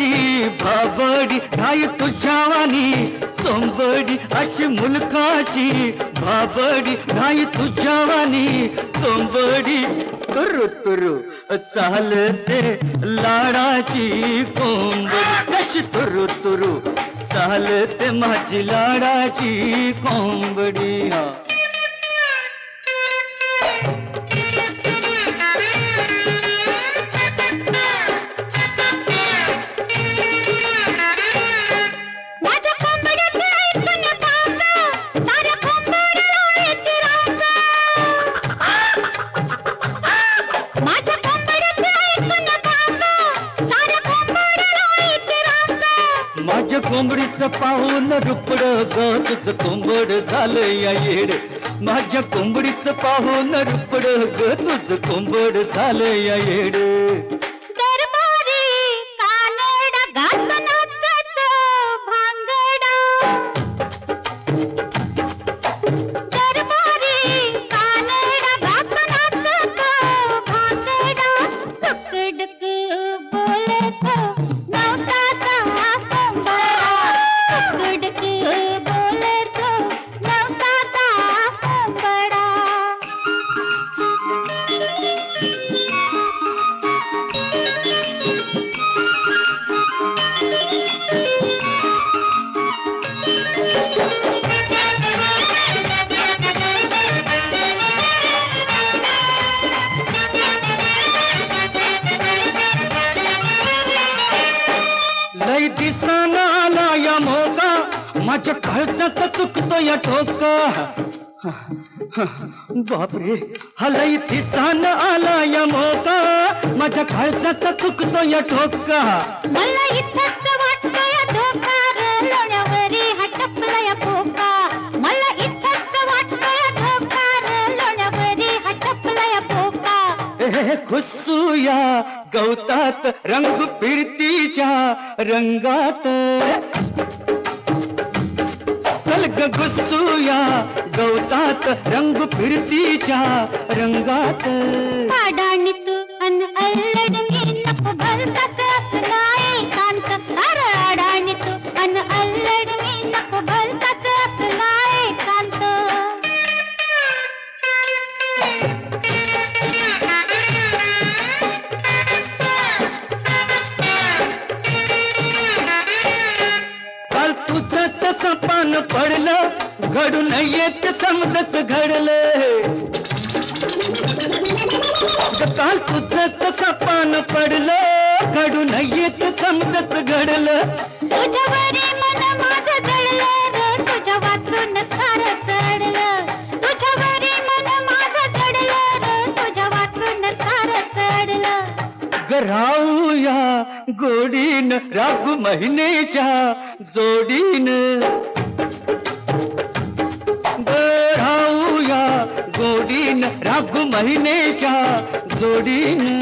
अशी भाबडी नाही तुझ्यावानी सोंबडी अशी मुलखाची भाबडी नाही तुझ्यावानी सोंबडी तुरु तुरु चालते लाडाची कोंबडी. कशी तुरु तुरु चालते माझी लाडाची कोंबडी. हा. कोंबडीचं पाहून रुपड ग तुझं कोंबड झालं या येड. माझ्या कोंबडीचं पाहून रुपड ग तुझं कोंबड झालं या येड. या मोका माझ्या काळजाचा चुकतो या ठोका. बापरे हलई दिसान आला या मोका माझ्या काळजाचा चुकतो या ठोका. मला इथं खुसूया गवतात रंग फिरतीच्या रंगात. सलग घुसूया गवतात रंग फिरतीच्या रंगात. पाडाणी पडलं घडून येत समजच घडलं. काल तुझंच सपान पडलं घडून येत समजच घडलं. तुझ्यावरी मन माझं तुझ्या वाचून सारं चढलं. तुझ्यावरी मन माझं जडलं ग तुझ्या वाचून सारं चढलं. गराऊया गोडीन रागू महिनेच्या जोडीन. महिनेच्या जोडीनं